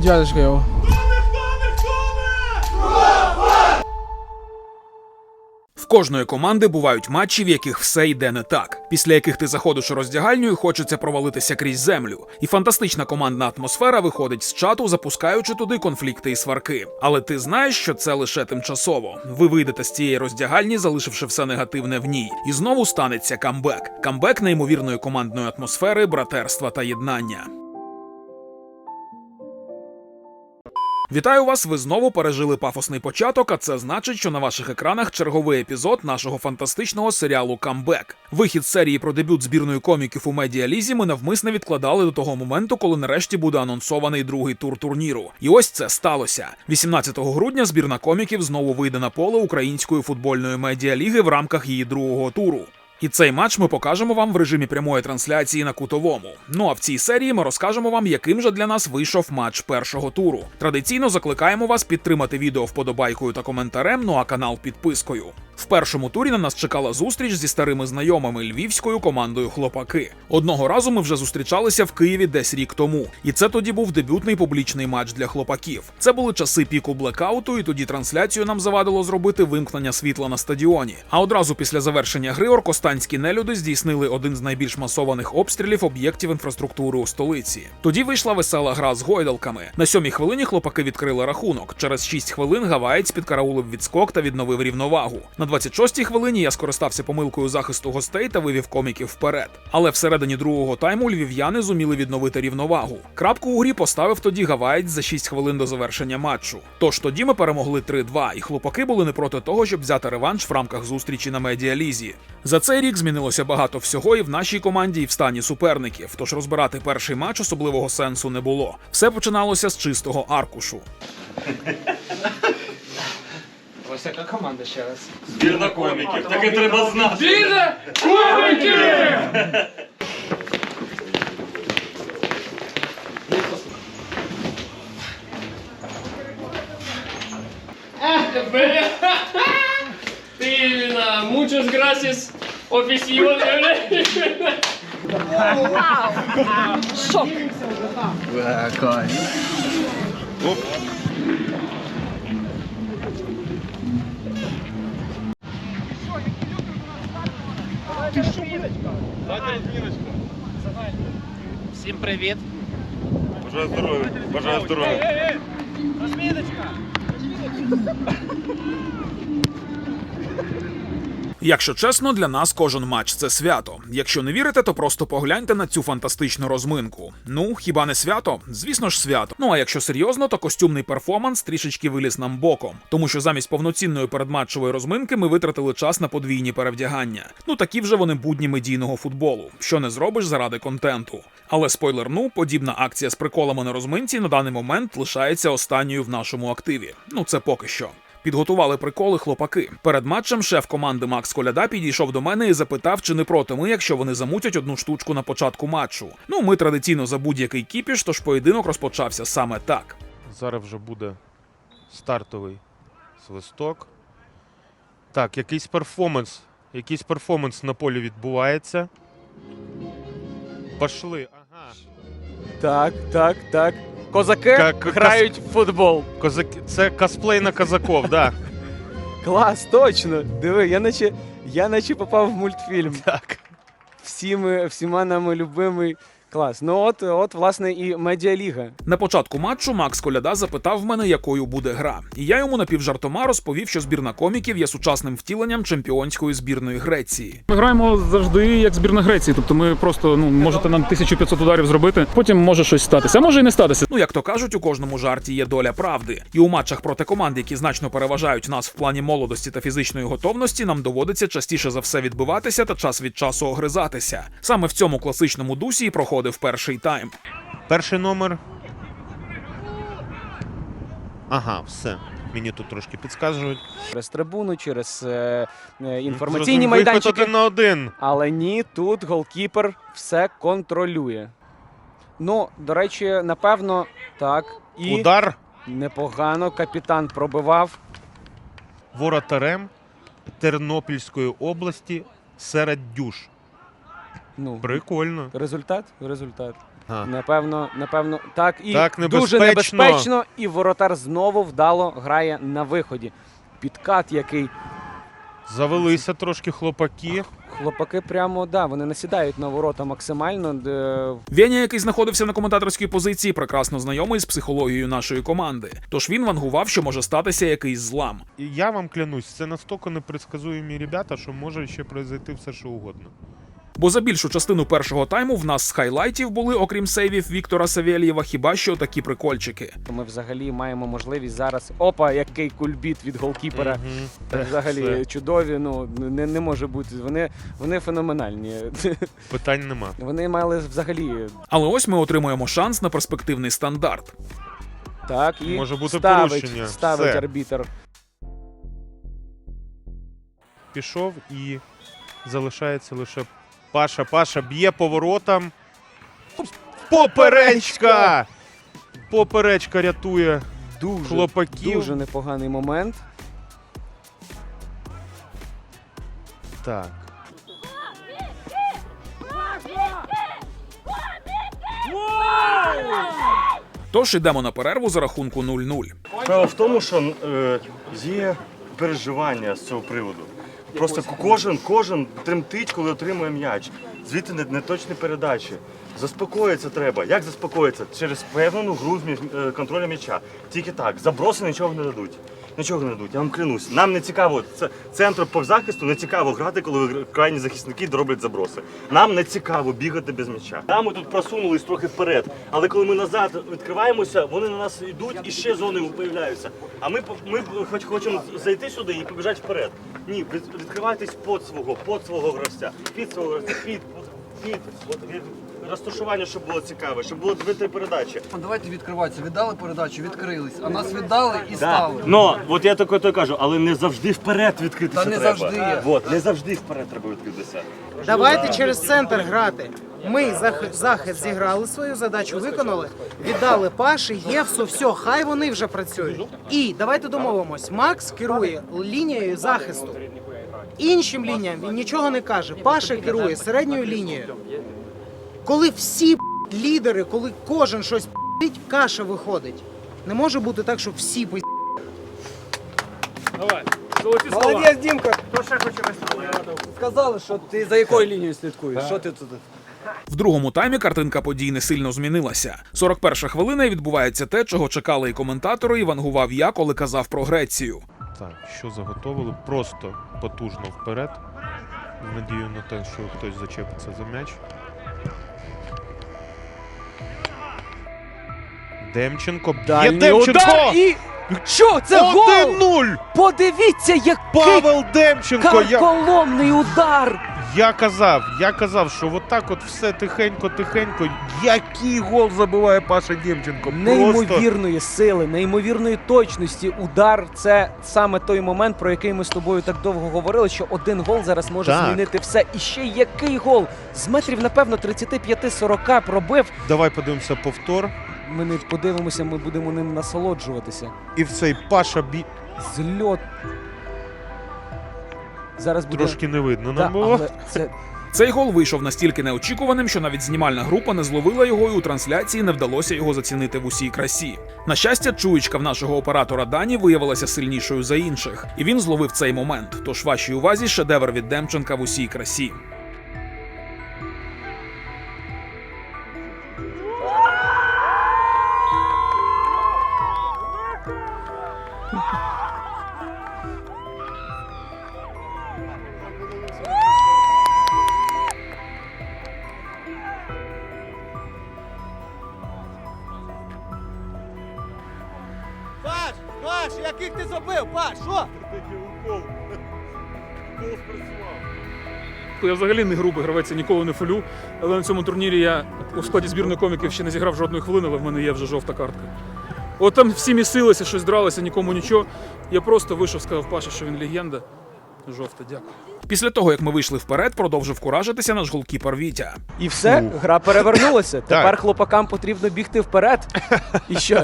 Будет дядюшка. В кожної команди бувають матчі, в яких все йде не так, після яких ти заходиш у роздягальню і хочеться провалитися крізь землю. І фантастична командна атмосфера виходить з чату, запускаючи туди конфлікти і сварки. Але ти знаєш, що це лише тимчасово. Ви вийдете з цієї роздягальні, залишивши все негативне в ній, і знову станеться камбек. Камбек неймовірної командної атмосфери, братерства та єднання. Вітаю вас! Ви знову пережили пафосний початок, а це значить, що на ваших екранах черговий епізод нашого фантастичного серіалу Камбек. Вихід серії про дебют збірної коміків у медіалізі ми навмисно відкладали до того моменту, коли нарешті буде анонсований другий тур турніру. І ось це сталося. 18 грудня збірна коміків знову вийде на поле української футбольної медіаліги в рамках її другого туру. І цей матч ми покажемо вам в режимі прямої трансляції на кутовому. Ну а в цій серії ми розкажемо вам, яким же для нас вийшов матч першого туру. Традиційно закликаємо вас підтримати відео вподобайкою та коментарем, ну а канал підпискою. В першому турі на нас чекала зустріч зі старими знайомими львівською командою Хлопаки. Одного разу ми вже зустрічалися в Києві десь рік тому, і це тоді був дебютний публічний матч для хлопаків. Це були часи піку блекауту, і тоді трансляцію нам завадило зробити вимкнення світла на стадіоні. А одразу після завершення гри оркостанські нелюди здійснили один з найбільш масованих обстрілів об'єктів інфраструктури у столиці. Тоді вийшла весела гра з гойдалками. На сьомій хвилині хлопаки відкрили рахунок. Через 6 хвилин гаваєць підкараулив відскок та відновив рівновагу. На 26-й хвилині я скористався помилкою захисту гостей та вивів коміків вперед. Але всередині другого тайму львів'яни зуміли відновити рівновагу. Крапку у грі поставив тоді гаваєць за 6 хвилин до завершення матчу. Тож тоді ми перемогли 3-2, і хлопаки були не проти того, щоб взяти реванш в рамках зустрічі на медіалізі. За цей рік змінилося багато всього і в нашій команді, і в стані суперників. Тож розбирати перший матч особливого сенсу не було. Все починалося з чистого аркушу. Ось яка команда ще раз. Збірна коміків, так і треба знати. Біля комики! Офіційно заявляє. Шок. Оп. Всім привіт. Бажаю здоров'я. Бажаю здоров'я. Розміночка. Якщо чесно, для нас кожен матч це свято. Якщо не вірите, то просто погляньте на цю фантастичну розминку. Ну, хіба не свято? Звісно ж, свято. Ну а якщо серйозно, то костюмний перформанс трішечки виліз нам боком, тому що замість повноцінної передматчевої розминки ми витратили час на подвійні перевдягання. Ну такі вже вони будні медійного футболу, що не зробиш заради контенту. Але спойлерну, подібна акція з приколами на розминці на даний момент лишається останньою в нашому активі. Ну це поки що. Підготували приколи хлопаки. Перед матчем шеф команди Макс Коляда підійшов до мене і запитав, чи не проти ми, якщо вони замутять одну штучку на початку матчу. Ну, ми традиційно за будь-який кіпіш, тож поєдинок розпочався саме так. Зараз вже буде стартовий свисток. Так, якийсь перформанс. Якийсь перформанс на полі відбувається. Пошли. Ага. Так, так, так. Козаки Ка- ка- грають в футбол. Козаки. Це косплей на козаков, да. Клас, точно. Диви, я наче, я наче попав в мультфільм. Так. Всіми, всіма нами любимий. Клас. Ну от, от, власне, і медіаліга. На початку матчу Макс Коляда запитав мене, якою буде гра. І я йому напівжартома розповів, що збірна коміків є сучасним втіленням чемпіонської збірної Греції. Ми граємо завжди як збірна Греції. Тобто ми просто ну можете нам 1500 ударів зробити. Потім може щось статися, а може і не статися. Ну, як то кажуть, у кожному жарті є доля правди. І у матчах проти команд, які значно переважають нас в плані молодості та фізичної готовності, нам доводиться частіше за все відбиватися та час від часу огризатися. Саме в цьому класичному дусі і проходив перший тайм. Перший номер. Ага, все. Мені тут трошки підказують. Через трибуну, через е, е, інформаційні Зрозумів, вихід майданчики. один на один. Але ні, тут голкіпер все контролює. Ну, до речі, напевно, так. І Удар непогано капітан пробивав. воротарем Тернопільської області серед дюш. Ну, Прикольно. результат? Результат. Ага. Напевно, напевно, так і Так дуже небезпечно. небезпечно. І воротар знову вдало грає на виході. Підкат, який Завелися трошки хлопаки. хлопаки прямо да, вони насідають на ворота максимально. Де... Веня, який знаходився на коментаторській позиції, прекрасно знайомий з психологією нашої команди. Тож він вангував, що може статися якийсь злам. І я вам клянусь, це настільки непредсказуємі ребята, що може ще произойти все, що угодно. Бо за більшу частину першого тайму в нас з хайлайтів були, окрім сейвів Віктора Савєлєва, хіба що такі прикольчики. Ми взагалі маємо можливість зараз. Опа, який кульбіт від голкіпера. Мгм. Взагалі Все. чудові. Ну не, не може бути. Вони, вони феноменальні. Питань нема. Вони мали взагалі Але ось ми отримуємо шанс на перспективний стандарт. так і Може бути ставить, порушення. ставить Все. арбітер. Пішов і залишається лише Паша. Паша б'є поворотом. Поперечка! Поперечка рятує Дуже, хлопаків. дуже непоганий момент. Так. Тож ідемо на перерву за рахунку 0-0. Справа в тому, що е, є переживання з цього приводу. Просто кожен, кожен тремтить, коли отримує м'яч. Звідти не- неточні передачі. Заспокоїтися треба. Як заспокоїтися? Через впевнену гру з е, контролю м'яча. Тільки так. Заброси нічого не дадуть. Нічого не дадуть, я вам клянусь. Нам не цікаво, це центру по захисту не цікаво грати, коли крайні захисники роблять заброси. Нам не цікаво бігати без м'яча. Там ми тут просунулись трохи вперед, але коли ми назад відкриваємося, вони на нас йдуть і ще зони появляються. А ми ми хоч хочемо зайти сюди і побіжати вперед. Ні, від- відкривайтесь под свого, под свого гравця, під свого гравця, під, під. Від- розташування, щоб було цікаве, щоб було дві-три передачі. Давайте відкриватися. Віддали передачу, відкрились. А нас віддали і стали. Ну, от я таке то кажу, але не завжди вперед відкритися Та не треба. завжди. От, не завжди вперед треба відкритися. Давайте через центр грати. Ми зах- захист зіграли свою задачу, виконали, віддали паші, Євсу, все, хай вони вже працюють. І давайте домовимось. Макс керує лінією захисту. Іншим лініям він нічого не каже. Паша керує середньою лінією. Коли всі лідери, коли кожен щось п***ить, каша виходить. Не може бути так, щоб всі б***. Давай. Золоті слова. Молодець, Дімка. Сказали, що ти за якою лінією слідкуєш? Що ти тут? В другому таймі картинка подій не сильно змінилася. 41 хвилина і відбувається те, чого чекали і коментатори, і вангував я, коли казав про Грецію. Так, що заготовили? Просто потужно вперед. З надією на те, що хтось зачепиться за м'яч. Демченко б'є Дальній Демченко! удар і. Що? Це гол! 1-0! Подивіться, який Павел Демченко! Я, карколомний удар! я казав, я казав, що отак от все тихенько-тихенько. Який гол забиває Паша Демченко? Просто Неймовірної сили, неймовірної точності. Удар це саме той момент, про який ми з тобою так довго говорили, що один гол зараз може Так. змінити все. І ще який гол! З метрів, напевно, 35-40 пробив. Давай подивимося повтор. Ми не подивимося, ми будемо ним насолоджуватися. І в цей Паша бі... Зльот. Зараз буде. трошки не видно Да, нам було. але це Цей гол вийшов настільки неочікуваним, що навіть знімальна група не зловила його, і у трансляції не вдалося його зацінити в усій красі. На щастя, чуєчка в нашого оператора Дані виявилася сильнішою за інших, і він зловив цей момент. Тож вашій увазі шедевр від Демченка в усій красі. Взагалі не грубий гравець, я ніколи не фолю. Але на цьому турнірі я у складі збірної коміків ще не зіграв жодної хвилини, але в мене є вже жовта картка. От там всі місилися, щось дралися, нікому нічого. Я просто вийшов, сказав Паша, що він легенда. Жовта, дякую. Після того, як ми вийшли вперед, продовжив куражитися наш голкіпер Вітя. і все, Ух. гра перевернулася. Тепер хлопакам потрібно бігти вперед. І що?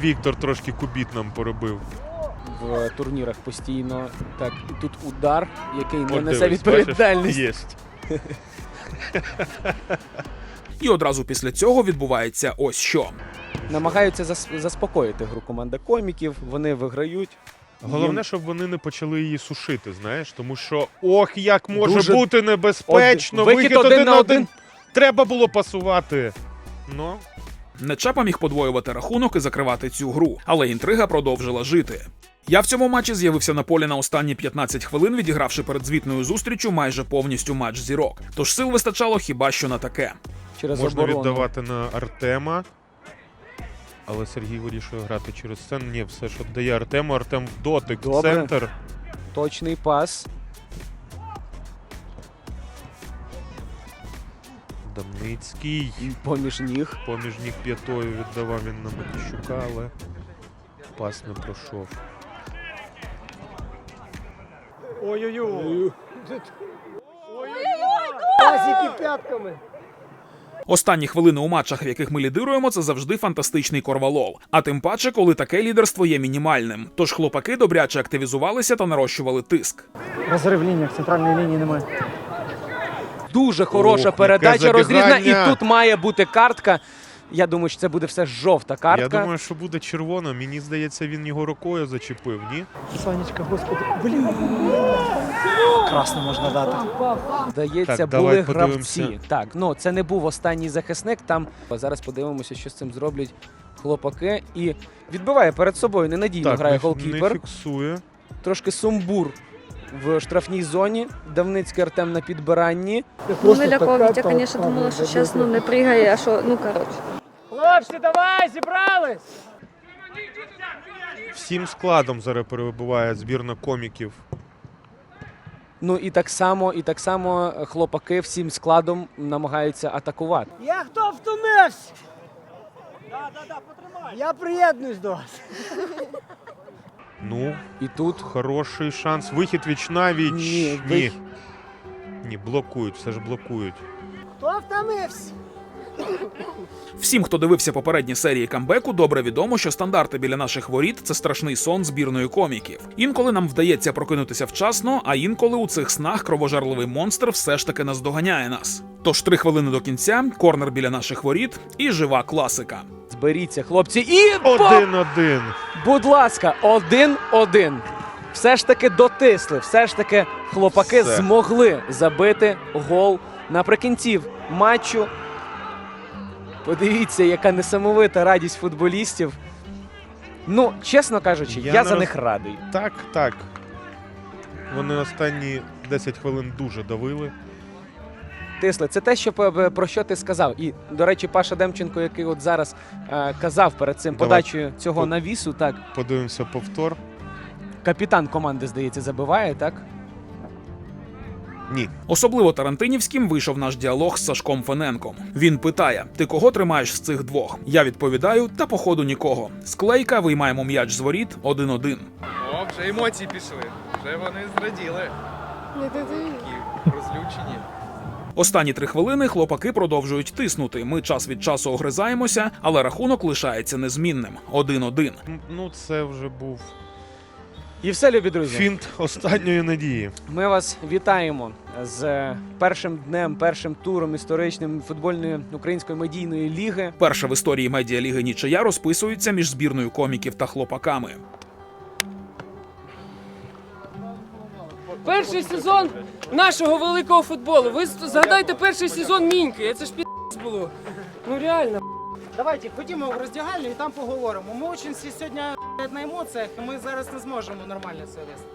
Віктор трошки кубіт нам поробив. В турнірах постійно так, і тут удар, який не От несе дивись, відповідальність. бачиш? Єсть. І одразу після цього відбувається ось що. Намагаються зас- заспокоїти гру команда коміків, вони виграють. Головне, щоб вони не почали її сушити, знаєш, тому що ох, як може Дуже бути небезпечно. Один- вихід один на один. Треба було пасувати. Ну, Нечапа міг подвоювати рахунок і закривати цю гру, але інтрига продовжила жити. Я в цьому матчі з'явився на полі на останні 15 хвилин, відігравши перед звітною зустрічю майже повністю матч зірок. Тож сил вистачало хіба що на таке. через можна оборону. віддавати на Артема. Але Сергій вирішує грати через центр. Ні, все ж віддає Артему. Артем в дотик, в Добре. центр. Точний пас. Дамницький. Поміж ніг. Поміж ніг п'ятою віддавав він на Микищука, але пас не пройшов. Останні хвилини у матчах, в яких ми лідируємо, це завжди фантастичний корвалол. А тим паче, коли таке лідерство є мінімальним. Тож хлопаки добряче активізувалися та нарощували тиск. Розрив лінії, центральної лінії немає. Дуже хороша Ох, передача розрізна, і тут має бути картка. Я думаю, що це буде все жовта картка. Я думаю, що буде червона. Мені здається, він його рукою зачепив, ні? Сонечка, господи. Блін. Красно можна дати. Здається, Так, були давай гравці. подивимося. Так, ну це не був останній захисник. Там зараз подивимося, що з цим зроблять хлопаки. І відбиває перед собою ненадійно Так, грає не, голкіпер. не фіксує. Трошки сумбур в штрафній зоні. Давницький Артем на підбиранні. Ну, налякав. Я, звісно, думала, що зараз ну, не пригає, а що, ну, коротше. Хлопці, давай, зібрались! Всім складом зараз перебуває збірна коміків. Ну і так само, і так само хлопаки всім складом намагаються атакувати. Я хто втомився? Я приєднуюсь до вас. Ну, І тут хороший шанс. Вихід віч навіч. Ні, Ні. вих- Ні, блокують, все ж блокують. Хто втомився? Всім, хто дивився попередні серії камбеку, добре відомо, що стандарти біля наших воріт це страшний сон збірної коміків. Інколи нам вдається прокинутися вчасно, а інколи у цих снах кровожерливий монстр все ж таки наздоганяє нас. Тож три хвилини до кінця, корнер біля наших воріт і жива класика. зберіться, хлопці, і Один-один. Будь ласка, один-один. Все ж таки дотисли, все ж таки хлопаки Все. змогли забити гол наприкінці матчу. Подивіться, яка несамовита радість футболістів. Ну, чесно кажучи, я, Я за роз- них радий. Так, так. Вони останні 10 хвилин дуже давили. Тисли, це те, що про що ти сказав. І, до речі, Паша Демченко, який от зараз е, казав перед цим Давай. подачею цього По- навісу, так, Подивимося повтор. капітан команди, здається, забиває, так? Ні. Особливо тарантинівським вийшов наш діалог з Сашком Фененком. Він питає: Ти кого тримаєш з цих двох? Я відповідаю, та походу нікого. Склейка виймаємо м'яч з воріт 1-1. О, вже емоції пішли. Вже вони зраділи. Такі розлючені. Останні три хвилини хлопаки продовжують тиснути. Ми час від часу огризаємося, але рахунок лишається незмінним 1-1. М, Ну, це вже був І все, любі друзі. фінт останньої надії. Ми вас вітаємо з першим днем, першим туром історичним футбольної української медійної ліги. Перша в історії медіаліги нічия розписується між збірною коміків та хлопаками. Перший сезон нашого великого футболу. Ви згадайте перший сезон Міньки. Це ж пі було. Ну реально. Давайте ходімо в роздягальню і там поговоримо. Ми дуже всі сьогодні на емоціях, і ми зараз не зможемо нормально це вести.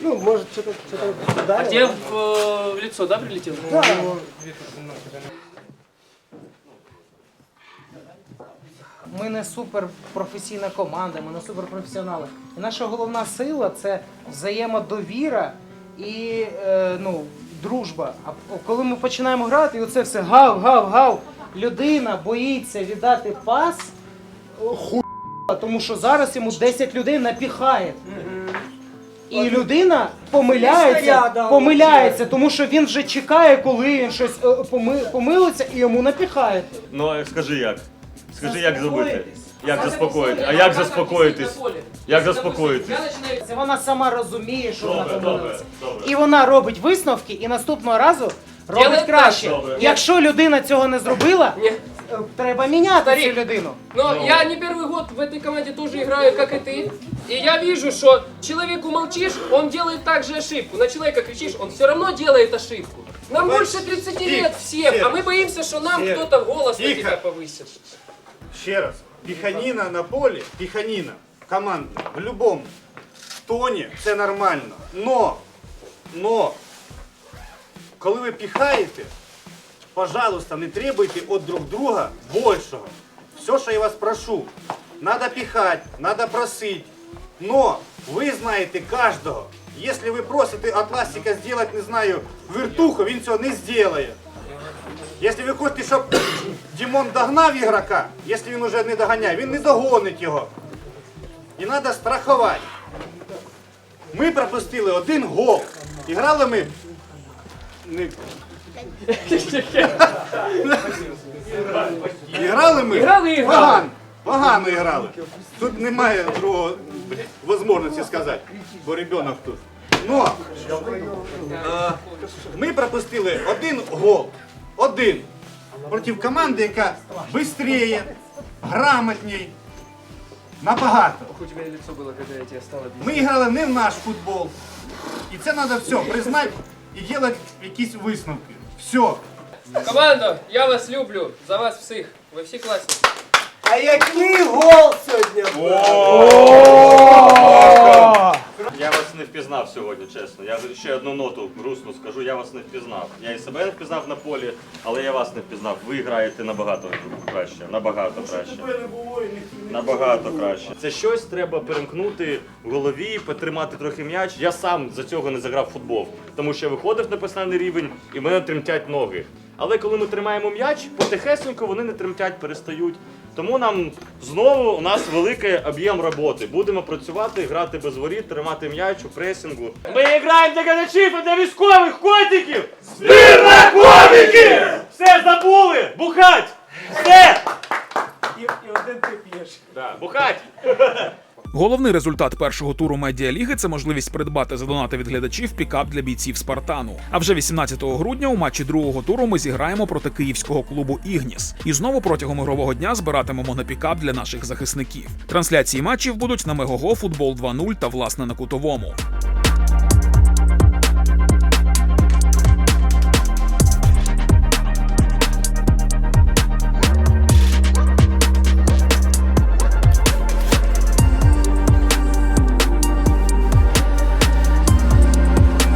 Ну, може, що-то що А тебе в, э, в лицо, да, прилетел? Ми не суперпрофесійна команда, ми не суперпрофесіонали. І наша головна сила це взаємодовіра і е, ну, дружба. А коли ми починаємо грати, і оце все гав, гав, гав, людина боїться віддати пас ху, тому що зараз йому 10 людей напіхає. І людина помиляється, помиляється, тому що він вже чекає, коли він щось е, поми- помилиться і йому напіхають. Ну, а скажи як? Скажи, як зробити? Як заспокоїти? А як заспокоїтись? Як заспокоїтись? Це вона сама розуміє, що вона Добре, помилилась. добре, добре. І вона робить висновки, і наступного разу робить Ділить краще. так. Добре. Якщо людина цього не зробила, Не. е, треба міняти Старик. цю людину. Но я не первый год в этой команде тоже играю, как и ты. И я вижу, что человеку молчишь, он делает также ошибку. На человека кричишь, он все равно делает ошибку. Нам больше 30 лет всем, а мы боимся, что нам кто-то голос на Тихо. тебя повысит. Ще раз. Піханіна на полі, піханіна командна в будь-якому тоні це нормально. Но, но, коли ви піхаєте, пожалуйста, не требуйте от друг друга большего. Все, що я вас прошу, надо пихать, надо просить. Но ви знаєте кожного. Якщо ви просите от Ластика сделать, не знаю, вертуху, він цього не зробить. Якщо ви хочете, щоб Дімон догнав ігрока, якщо він уже не доганяє, він не догонить його. І треба страхувати. Ми пропустили один гол. І грали ми. Не... І грали ми. Грали і грали. Погано. Погано грали. Тут немає другого можливості сказати, бо ребенок тут. Но е, ми пропустили один гол. Один. Проти команди, яка швидше, грамотній, набагато. Ми грали не в наш футбол. І це треба все признати і робити якісь висновки. Все. Команда, я вас люблю, за вас всіх. Ви всі класні. А який гол сьогодні? Я вас не впізнав сьогодні, чесно. Я ще одну ноту грустно скажу, я вас не впізнав. Я і себе не впізнав на полі, але я вас не впізнав. Ви граєте набагато краще. Набагато краще. Набагато краще. Це щось треба перемкнути в голові, потримати трохи м'яч. Я сам за цього не заграв футбол, тому що я виходив на персональний рівень і в мене тремтять ноги. Але коли ми тримаємо м'яч, потихесенько вони не тремтять, перестають. Тому нам знову у нас великий об'єм роботи. Будемо працювати, грати без воріт, тримати м'яч у пресінгу. Ми граємо для глядачів і для військових котиків! Збірна коміків! Все забули! Бухать! Все! І, і один ти п'єш. Да, бухать! Головний результат першого туру медіаліги це можливість придбати за донати від глядачів пікап для бійців Спартану. А вже 18 грудня у матчі другого туру ми зіграємо проти київського клубу Ігніс. І знову протягом ігрового дня збиратимемо на пікап для наших захисників. Трансляції матчів будуть на Мегого, Футбол 2.0 та власне на кутовому.